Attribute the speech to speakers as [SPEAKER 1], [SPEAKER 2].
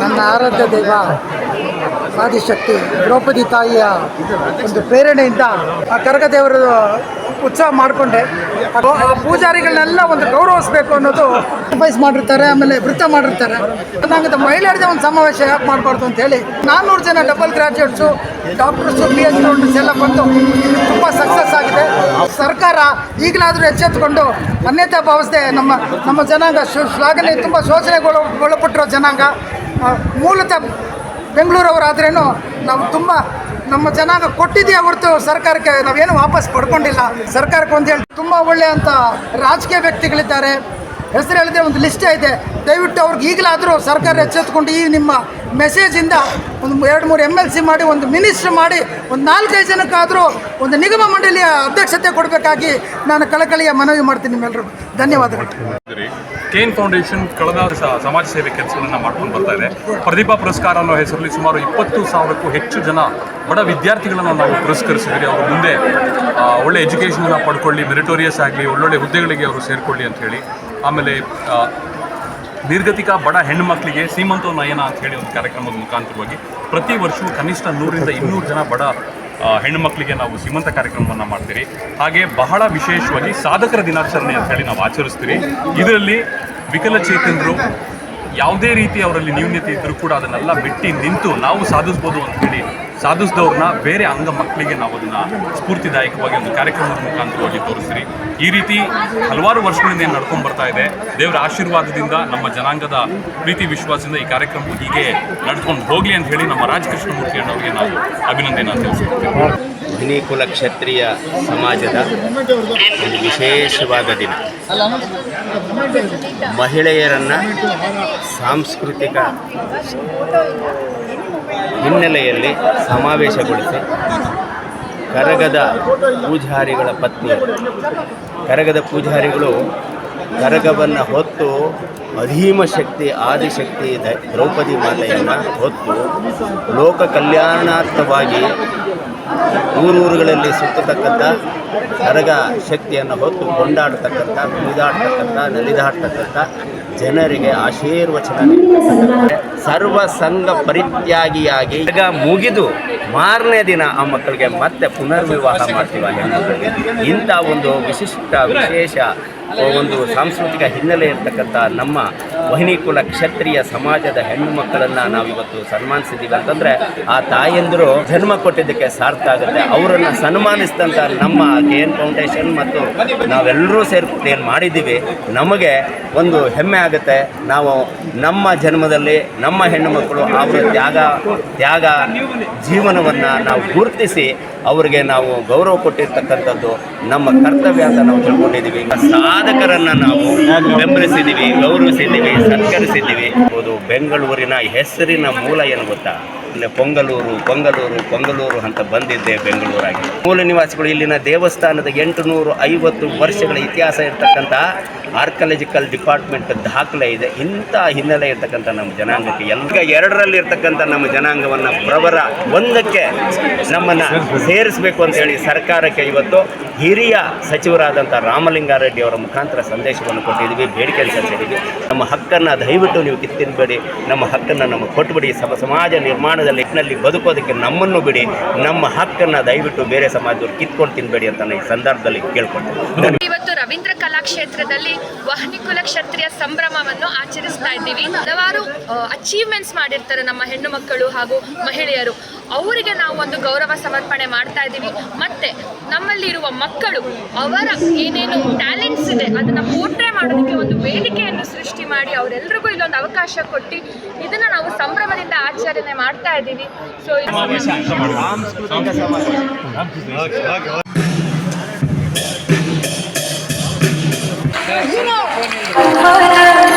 [SPEAKER 1] ನನ್ನ ಆರಾಧ್ಯ ದೈವ, ಆದಿಶಕ್ತಿ, ದ್ರೌಪದಿ ತಾಯಿಯ ಒಂದು ಪ್ರೇರಣೆಯಿಂದ ಆ ಕರಗದೇವರ ಉತ್ಸವ ಮಾಡಿಕೊಂಡೆ. ಆ ಪೂಜಾರಿಗಳನ್ನೆಲ್ಲ ಒಂದು ಗೌರವಿಸಬೇಕು ಅನ್ನೋದು ಅಡ್ವೈಸ್ ಮಾಡಿರ್ತಾರೆ, ಆಮೇಲೆ ವೃತ್ತ ಮಾಡಿರ್ತಾರೆ. ನಂಗೆ ಮಹಿಳೆಯರದೇ ಒಂದು ಸಮಾವೇಶ ಯಾಕೆ ಮಾಡಬಾರ್ದು ಅಂತ ಹೇಳಿ ನಾನ್ನೂರು ಜನ double graduates doctors P H doctors ಎಲ್ಲ ಬಂದು ತುಂಬ ಸಕ್ಸಸ್ ಆಗಿದೆ. ಸರ್ಕಾರ ಈಗಲಾದರೂ ಎಚ್ಚೆತ್ತುಕೊಂಡು ಅನ್ಯತಾ ಭಾವಿಸದೆ ನಮ್ಮ ನಮ್ಮ ಜನಾಂಗ ಶ್ಲಾಘನೆ, ತುಂಬ ಶೋಷಣೆಗೊಳ ಒಳಪಟ್ಟಿರೋ ಜನಾಂಗ. ಮೂಲತಃ ಬೆಂಗಳೂರವರಾದ್ರೇನು ನಾವು ತುಂಬ ನಮ್ಮ ಜನಾಂಗ ಕೊಟ್ಟಿದೆಯಾ ಹೊರತು ಸರ್ಕಾರಕ್ಕೆ ನಾವೇನು ವಾಪಸ್ ಪಡ್ಕೊಂಡಿಲ್ಲ. ಸರ್ಕಾರಕ್ಕೆ ಒಂದು ಹೇಳಿ ತುಂಬ ಒಳ್ಳೆಯಂಥ ರಾಜಕೀಯ ವ್ಯಕ್ತಿಗಳಿದ್ದಾರೆ. ಹೆಸರು ಹೇಳಿದ್ರೆ ಒಂದು ಲಿಸ್ಟೇ ಇದೆ. ದಯವಿಟ್ಟು ಅವ್ರಿಗೆ ಈಗಲಾದರೂ ಸರ್ಕಾರ ಎಚ್ಚೆತ್ಕೊಂಡು ಈ ನಿಮ್ಮ ಮೆಸೇಜಿಂದ ಒಂದು ಎರಡು ಮೂರು ಎಂ ಎಲ್ ಸಿ ಮಾಡಿ, ಒಂದು ಮಿನಿಸ್ಟ್ರ್ ಮಾಡಿ, ಒಂದು ನಾಲ್ಕೈದು ಜನಕ್ಕಾದರೂ ಒಂದು ನಿಗಮ ಮಂಡಳಿಯ ಅಧ್ಯಕ್ಷತೆ ಕೊಡಬೇಕಾಗಿ ನಾನು ಕಳಕಳಿಯ ಮನವಿ ಮಾಡ್ತೀನಿ ನಿಮ್ಮೆಲ್ಲರಿಗೂ ಧನ್ಯವಾದಗಳು.
[SPEAKER 2] ಕೇನ್ ಫೌಂಡೇಶನ್ ಕಳೆದ ಸಮಾಜ ಸೇವೆ ಕೆಲಸಗಳನ್ನು ಮಾಡ್ಕೊಂಡು ಬರ್ತಾ ಇದೆ. ಪ್ರತಿಭಾ ಪುರಸ್ಕಾರ ಅನ್ನೋ ಹೆಸರಲ್ಲಿ ಸುಮಾರು ಇಪ್ಪತ್ತು ಸಾವಿರಕ್ಕೂ ಹೆಚ್ಚು ಜನ ಬಡ ವಿದ್ಯಾರ್ಥಿಗಳನ್ನು ನಾವು ಪುರಸ್ಕರಿಸಿದ್ರಿ ಅವರು ಮುಂದೆ ಒಳ್ಳೆ ಎಜುಕೇಷನನ್ನು ಪಡ್ಕೊಳ್ಳಿ ಮೆರಿಟೋರಿಯಸ್ ಆಗಲಿ, ಒಳ್ಳೊಳ್ಳೆ ಹುದ್ದೆಗಳಿಗೆ ಅವರು ಸೇರಿಕೊಳ್ಳಿ ಅಂತ ಹೇಳಿ. ಆಮೇಲೆ ನಿರ್ಗತಿಕ ಬಡ ಹೆಣ್ಣು ಮಕ್ಕಳಿಗೆ ಸೀಮಂತೋ ನಯನ ಅಂತ ಹೇಳಿ ಒಂದು ಕಾರ್ಯಕ್ರಮದ ಮುಖಾಂತರವಾಗಿ ಪ್ರತಿ ವರ್ಷವೂ ಕನಿಷ್ಠ ನೂರಿಂದ ಇನ್ನೂರು ಜನ ಬಡ ಹೆಣ್ಣು ಮಕ್ಕಳಿಗೆ ನಾವು ಸೀಮಂತ ಕಾರ್ಯಕ್ರಮವನ್ನು ಮಾಡ್ತೀರಿ. ಹಾಗೆ ಬಹಳ ವಿಶೇಷವಾಗಿ ಸಾಧಕರ ದಿನಾಚರಣೆ ಅಂತ ಹೇಳಿ ನಾವು ಆಚರಿಸ್ತೀರಿ. ಇದರಲ್ಲಿ ವಿಕಲಚೇತನರು ಯಾವುದೇ ರೀತಿ ಅವರಲ್ಲಿ ನ್ಯೂನ್ಯತೆ ಇದ್ದರೂ ಕೂಡ ಅದನ್ನೆಲ್ಲ ಬಿಟ್ಟು ನಿಂತು ನಾವು ಸಾಧಿಸ್ಬೋದು ಅಂತ ಹೇಳಿ ಸಾಧಿಸಿದವ್ರನ್ನ ಬೇರೆ ಅಂಗ ಮಕ್ಕಳಿಗೆ ನಾವು ಅದನ್ನು ಸ್ಫೂರ್ತಿದಾಯಕವಾಗಿ ಒಂದು ಕಾರ್ಯಕ್ರಮದ ಮುಖಾಂತರವಾಗಿ ತೋರಿಸ್ರಿ ಈ ರೀತಿ ಹಲವಾರು ವರ್ಷಗಳಿಂದ ಏನು ನಡ್ಕೊಂಡು ಬರ್ತಾ ಇದೆ, ದೇವರ ಆಶೀರ್ವಾದದಿಂದ ನಮ್ಮ ಜನಾಂಗದ ಪ್ರೀತಿ, ವಿಶ್ವಾಸದಿಂದ ಈ ಕಾರ್ಯಕ್ರಮ ಹೀಗೆ ನಡ್ಕೊಂಡು ಹೋಗಲಿ ಅಂತ ಹೇಳಿ ನಮ್ಮ ರಾಜಕೃಷ್ಣಮೂರ್ತಿ ಅಣ್ಣವರಿಗೆ ನಾವು ಅಭಿನಂದನೆ ತಿಳಿಸ್ಕೊಡ್ತೀವಿ.
[SPEAKER 3] ಧನಿಕುಲ ಕ್ಷತ್ರಿಯ ಸಮಾಜದ ಒಂದು ವಿಶೇಷವಾದ ದಿನ. ಮಹಿಳೆಯರನ್ನು ಸಾಂಸ್ಕೃತಿಕ ಹಿನ್ನೆಲೆಯಲ್ಲಿ ಸಮಾವೇಶಗೊಳಿಸಿ ಕರಗದ ಪೂಜಾರಿಗಳ ಪತ್ನಿ, ಕರಗದ ಪೂಜಾರಿಗಳು ಕರಗವನ್ನು ಹೊತ್ತು ಅಧೀಮ ಶಕ್ತಿ, ಆದಿಶಕ್ತಿ ದ್ರೌಪದಿ ಮಾತೆಯನ್ನು ಹೊತ್ತು ಲೋಕ ಕಲ್ಯಾಣಾರ್ಥವಾಗಿ ಊರೂರುಗಳಲ್ಲಿ ಸುತ್ತತಕ್ಕಂಥ ಕರಗ ಶಕ್ತಿಯನ್ನು ಹೊತ್ತು ಕೊಂಡಾಡ್ತಕ್ಕಂಥ, ಕುಣಿದಾಡ್ತಕ್ಕಂಥ, ನಲಿದಾಡ್ತಕ್ಕಂಥ ಜನರಿಗೆ ಆಶೀರ್ವಚನ ಸರ್ವ ಸಂಘ ಪರಿತ್ಯಾಗಿಯಾಗಿ ಈಗ ಮುಗಿದು ಮಾರನೇ ದಿನ ಆ ಮಕ್ಕಳಿಗೆ ಮತ್ತೆ ಪುನರ್ವಿವಾಹ ಮಾಡ್ತೀವಿ ಇಂಥ ಒಂದು ವಿಶಿಷ್ಟ ವಿಶೇಷ ಒಂದು ಸಾಂಸ್ಕೃತಿಕ ಹಿನ್ನೆಲೆ ಇರ್ತಕ್ಕಂಥ ನಮ್ಮ ವಹಿನಿಕುಲ ಕ್ಷತ್ರಿಯ ಸಮಾಜದ ಹೆಣ್ಣು ಮಕ್ಕಳನ್ನು ನಾವಿವತ್ತು ಸನ್ಮಾನಿಸಿದ್ದೀವಿ ಅಂತಂದರೆ ಆ ತಾಯಂದಿರು ಜನ್ಮ ಕೊಟ್ಟಿದ್ದಕ್ಕೆ ಸಾರ್ಥ ಆಗುತ್ತೆ. ಅವರನ್ನು ಸನ್ಮಾನಿಸಿದಂಥ ನಮ್ಮ ಕೆ ಎನ್ ಫೌಂಡೇಶನ್ ಮತ್ತು ನಾವೆಲ್ಲರೂ ಸೇರಿ ಏನು ಮಾಡಿದ್ದೀವಿ, ನಮಗೆ ಒಂದು ಹೆಮ್ಮೆ ಆಗುತ್ತೆ. ನಾವು ನಮ್ಮ ಜನ್ಮದಲ್ಲಿ ನಮ್ಮ ಹೆಣ್ಣು ಮಕ್ಕಳು ಅವರ ತ್ಯಾಗ ತ್ಯಾಗ ಜೀವನವನ್ನು ನಾವು ಗುರುತಿಸಿ ಅವರಿಗೆ ನಾವು ಗೌರವ ಕೊಟ್ಟಿರ್ತಕ್ಕಂಥದ್ದು ನಮ್ಮ ಕರ್ತವ್ಯ ಅಂತ ನಾವು ತಿಳ್ಕೊಂಡಿದ್ದೀವಿ. ಸಾಧಕರನ್ನು ನಾವು ಬೆಂಬಲಿಸಿದ್ದೀವಿ, ಗೌರವಿಸಿದ್ದೀವಿ, ಸತ್ಕರಿಸಿದ್ದೀವಿ. ಹೌದು, ಬೆಂಗಳೂರಿನ ಹೆಸರಿನ ಮೂಲ ಏನು ಗೊತ್ತಾ? ಪೊಂಗಲೂರು ಪೊಂಗಲೂರು ಪೊಂಗಲೂರು ಅಂತ ಬಂದಿದ್ದೆ ಬೆಂಗಳೂರಾಗಿ. ಮೂಲ ನಿವಾಸಿಗಳು ಇಲ್ಲಿನ ದೇವಸ್ಥಾನದ ಎಂಟು ನೂರು ಐವತ್ತು ವರ್ಷಗಳ ಇತಿಹಾಸ ಇರತಕ್ಕಂಥ ಆರ್ಕಾಲಜಿಕಲ್ ಡಿಪಾರ್ಟ್ಮೆಂಟ್ ದಾಖಲೆ ಇದೆ. ಇಂಥ ಹಿನ್ನೆಲೆ ಇರ್ತಕ್ಕಂಥ ನಮ್ಮ ಜನಾಂಗಕ್ಕೆ ಎಲ್ಲ ಎರಡರಲ್ಲಿ ಇರ್ತಕ್ಕಂಥ ನಮ್ಮ ಜನಾಂಗವನ್ನು ಪ್ರವರ ಒಂದಕ್ಕೆ ನಮ್ಮನ್ನು ಸೇರಿಸಬೇಕು ಅಂತ ಹೇಳಿ ಸರ್ಕಾರಕ್ಕೆ ಇವತ್ತು ಹಿರಿಯ ಸಚಿವರಾದಂಥ ರಾಮಲಿಂಗಾರೆಡ್ಡಿ ಅವರ ಮುಖಾಂತರ ಸಂದೇಶವನ್ನು ಕೊಟ್ಟಿದ್ದೀವಿ, ಬೇಡಿಕೆ ಸಲ್ಲಿಸಿದ್ದೀವಿ ನಮ್ಮ ಹಕ್ಕನ್ನು ದಯವಿಟ್ಟು ನೀವು ಕಿತ್ತಿನಬೇಡಿ. ನಮ್ಮ ಹಕ್ಕನ್ನು ನಮ್ಮ ಕೊಟ್ಟುಬಿಡಿ ಸಮ, ಸಮಾಜ ನಿರ್ಮಾಣದ ನಿಟ್ಟಿನಲ್ಲಿ ಬದುಕೋದಕ್ಕೆ ನಮ್ಮನ್ನು ಬಿಡಿ. ನಮ್ಮ ಹಕ್ಕನ್ನು ದಯವಿಟ್ಟು ಬೇರೆ ಸಮಾಜದವ್ರು ಕಿತ್ಕೊಂಡು ತಿನ್ನಬೇಡಿ ಅಂತ ಈ ಸಂದರ್ಭದಲ್ಲಿ ಕೇಳ್ಕೊಳ್ತೇನೆ.
[SPEAKER 4] ರವೀಂದ್ರ ಕಲಾಕ್ಷೇತ್ರದಲ್ಲಿ ವಹನಿಕುಲ ಕ್ಷತ್ರಿಯ ಸಂಭ್ರಮವನ್ನು ಆಚರಿಸ್ತಾ ಇದ್ದೀವಿ. ಹಲವಾರು ಅಚೀವ್ಮೆಂಟ್ಸ್ ಮಾಡಿರ್ತಾರೆ ನಮ್ಮ ಹೆಣ್ಣು ಮಕ್ಕಳು ಹಾಗೂ ಮಹಿಳೆಯರು. ಅವರಿಗೆ ನಾವು ಒಂದು ಗೌರವ ಸಮರ್ಪಣೆ ಮಾಡ್ತಾ ಇದ್ದೀವಿ. ಮತ್ತೆ ನಮ್ಮಲ್ಲಿರುವ ಮಕ್ಕಳು ಅವರ ಏನೇನು ಟ್ಯಾಲೆಂಟ್ಸ್ ಇದೆ ಅದನ್ನ ಪೋರ್ಟ್ರೇ ಮಾಡೋದಕ್ಕೆ ಒಂದು ವೇದಿಕೆಯನ್ನು ಸೃಷ್ಟಿ ಮಾಡಿ ಅವರೆಲ್ಲರಿಗೂ ಇಲ್ಲೊಂದು ಅವಕಾಶ ಕೊಟ್ಟು ಇದನ್ನ ನಾವು ಸಂಭ್ರಮದಿಂದ ಆಚರಣೆ ಮಾಡ್ತಾ ಇದ್ದೀವಿ. So
[SPEAKER 5] Oh, yeah.